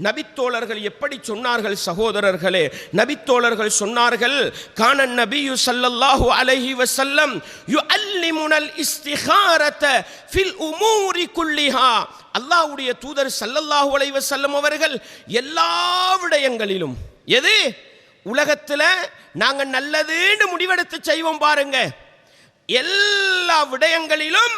நபித்தோழர்கள் எப்படி சொன்னார்கள் சகோதரர்களே? நபித்தோழர்கள் சொன்னார்கள் கானன் நபியு வசல்லம் யு அல்லி முனல் இஸ்திகாரத ஃபில் உமூரி குல்லிஹா. அல்லாஹ்வுடைய தூதர் சல்லல்லாஹு அலைஹி வசல்லம் அவர்கள் எல்லா விடயங்களிலும் எது? உலகத்தில் நாங்கள் நல்லதுன்னு முடிவெடுத்து செய்வோம் பாருங்க. எல்லா விடயங்களிலும்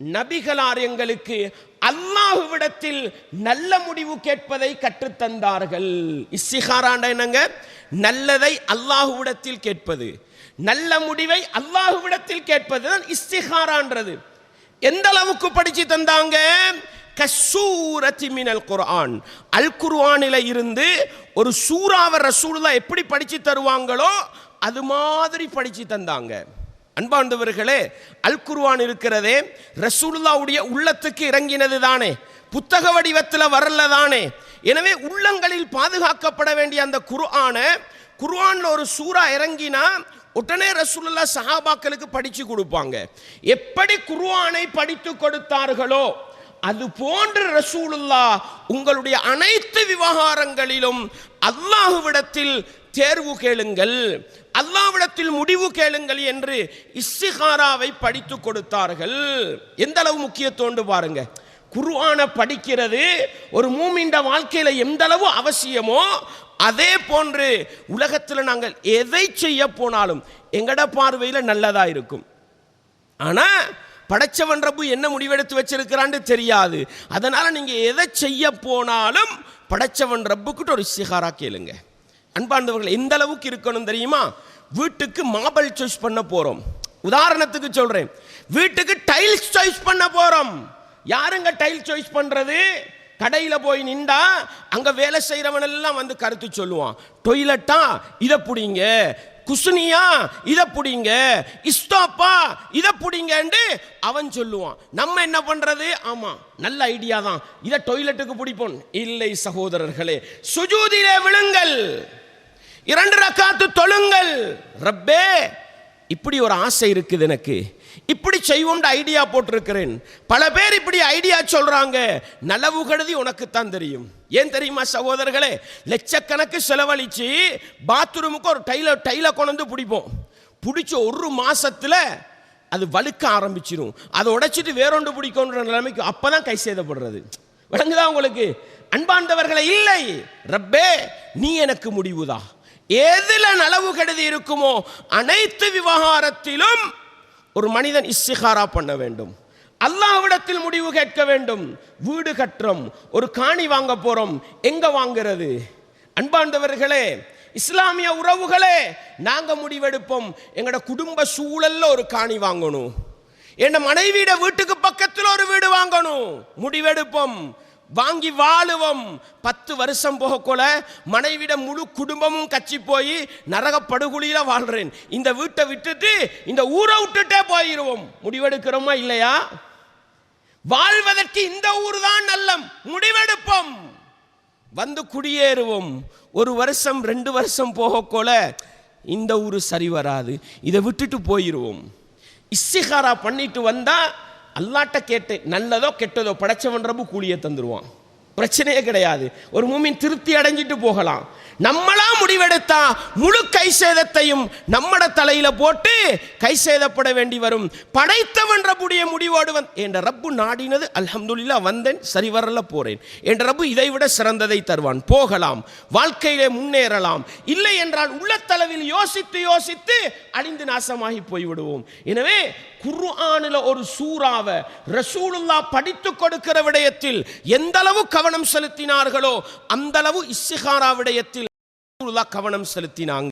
நபிகளார் எங்களுக்கு அல்லாஹுவிடத்தில் நல்ல முடிவு கேட்பதை கற்றுத்தந்தார்கள். இஸ்திகாராண்ட என்னங்க? நல்லதை அல்லாஹுவிடத்தில் கேட்பது. நல்ல முடிவை அல்லாஹுவிடத்தில் கேட்பது தான் இஸ்திகாரான்றது. எந்த அளவுக்கு படிச்சு தந்தாங்க? கசூரத்தி மினல் குர்ஆன். அல் குர்ஆனில் இருந்து ஒரு சூறாவை ரசூலுல்லா எப்படி படித்து தருவாங்களோ அது மாதிரி படித்து தந்தாங்க. அன்பாண்டவர்களே அல் குருவான் இருக்கிறதே ரசூல்லாவுடைய உள்ளத்துக்கு இறங்கினது தானே புத்தக வடிவத்தில் வரல தானே. எனவே உள்ளங்களில் பாதுகாக்கப்பட வேண்டிய அந்த குர்ஆனை குர்ஆன்ல ஒரு சூறா இறங்கினா உடனே ரசூலுல்லா சஹாபாக்களுக்கு படித்து கொடுப்பாங்க. எப்படி குர்ஆனை படித்து கொடுத்தார்களோ அது போன்று ரசூலுல்லா உங்களுடைய அனைத்து விவகாரங்களிலும் அல்லாஹுவிடத்தில் தேர்வு கேளுங்கள் அல்லாவிடத்தில் முடிவு கேளுங்கள் என்று இஸ்ஸிகாராவை படித்து கொடுத்தார்கள். எந்த அளவு முக்கியத்தோண்டு பாருங்க. குருவானை படிக்கிறது ஒரு மூமிண்ட வாழ்க்கையில் எந்த அளவு அவசியமோ அதே போன்று உலகத்தில் நாங்கள் எதை செய்ய போனாலும் எங்கட பார்வையில் நல்லதா இருக்கும். ஆனா படைச்சவன் ரப்பு என்ன முடிவெடுத்து வச்சிருக்கிறான்னு தெரியாது. அதனால நீங்க எதை செய்ய போனாலும் படைச்சவன் ரப்புக்கிட்ட ஒரு இஸ்திகாரா கேளுங்க. அன்பாண்டவர்கள் எந்த அளவுக்கு இருக்கணும் தெரியுமா? வீட்டுக்கு மார்பிள் சாய்ஸ் பண்ண போறோம். உதாரணத்துக்கு சொல்றேன். வீட்டுக்கு டைல்ஸ் சாய்ஸ் பண்ண போறோம். யாருங்க டைல் சாய்ஸ் பண்றது? கடையில் போய் நின்றா அங்கே வேலை செய்கிறவன் எல்லாம் வந்து கருத்து சொல்லுவான். டொய்லெட்டா இதை பிடிங்க. குசுனியா? இதை புடிங்க. இஸ்டாப்பா இதை பிடிங்கன்ட்டு அவன் சொல்லுவான். நம்ம என்ன பண்றது? ஆமாம் நல்ல ஐடியா தான். இதை டொய்லெட்டுக்கு பிடிப்போம். இல்லை சகோதரர்களே சுஜூதிலே விழுங்கள். இரண்டு ரக்காத்து தொழுங்கள். ரப்பே இப்படி ஒரு ஆசை இருக்குது எனக்கு. இப்படி செய்வோம்னு ஐடியா போட்டிருக்கிறேன். பல பேர் இப்படி ஐடியா சொல்கிறாங்க நலவு கழுதி உனக்கு தான் தெரியும். ஏன் தெரியுமா சகோதரர்களே? லட்சக்கணக்கு செலவழித்து பாத்ரூமுக்கு ஒரு டைல டைல கொண்டு பிடிப்போம். பிடிச்ச ஒரு மாதத்தில் அது வழுக்க ஆரம்பிச்சிடும் அதை உடைச்சிட்டு வேறொன்று பிடிக்கும்ன்ற நிலைமைக்கு அப்பதான் கை சேதப்படுறது. விளங்குதா உங்களுக்கு? அன்பாண்டவர்களை இல்லை. ரப்பே நீ எனக்கு முடிவுதா? ஏதில் நலவு கெடுதி இருக்குமோ அனைத்து விவகாரத்திலும் ஒரு மனிதன் இஸ்திகாரா பண்ண வேண்டும். அல்லாஹ்விடத்தில் முடிவு கேட்க வேண்டும். வீடு கட்டுறோம் ஒரு காணி வாங்க போறோம் எங்க வாங்குறது? அன்பாண்டவர்களே இஸ்லாமிய உறவுகளே நாங்க முடிவெடுப்போம். எங்களோட குடும்ப சூழல்ல ஒரு காணி வாங்கணும். என் மனைவியிட வீட்டுக்கு பக்கத்தில் ஒரு வீடு வாங்கணும். முடிவெடுப்போம். வாங்கி வாழுவோம். பத்து வருஷம் போகக்குள்ள மனைவிட முழு குடும்பமும் கச்சி போய் நரக வாழ்கிறேன் இந்த வீட்டை விட்டுட்டு இந்த ஊரை விட்டுட்டே போயிடுவோம் முடிவெடுக்கிறோமா இல்லையா? வாழ்வதற்கு இந்த ஊர் தான் நல்லம். முடிவெடுப்போம். வந்து குடியேறுவோம். ஒரு வருஷம் ரெண்டு வருஷம் போகக்கோல இந்த ஊர் சரி வராது. இதை விட்டுட்டு போயிடுவோம் இஸ்ஸிகாரா பண்ணிட்டு வந்தால் அல்லாட்ட கேட்டு நல்லதோ கெட்டதோ படைச்சவன் ரப்பு கூலியை தந்துடுவான் பிரச்சனையே கிடையாது. ஒரு மூமின் திருப்தி அடைஞ்சிட்டு போகலாம். நம்மளா முடிவெடுத்தா முழு கை சேதத்தையும் நம்மட தலையில போட்டு கை சேதப்பட வேண்டி வரும். படைத்தவன் ரப்புடைய முடிவோடு வந் என்ற ரப்பு நாடினது அல்ஹம்துல்லா வந்தேன் சரி வரல போறேன். என்ற ரப்பு இதை விட சிறந்ததை தருவான். போகலாம். வாழ்க்கையிலே முன்னேறலாம். இல்லை என்றால் உள்ளத்தளவில் யோசித்து யோசித்து அழிந்து நாசமாகி போய்விடுவோம். எனவே குர்ஆனில் ஒரு சூறாவை ரசூலுல்லா படித்து கொடுக்கிற விடயத்தில் எந்த அளவு கவனம் செலுத்தினார்களோ அந்த அளவு இஸ்ஸிகாரா விடயத்தில் ரசூலுல்லா கவனம் செலுத்தினாங்க.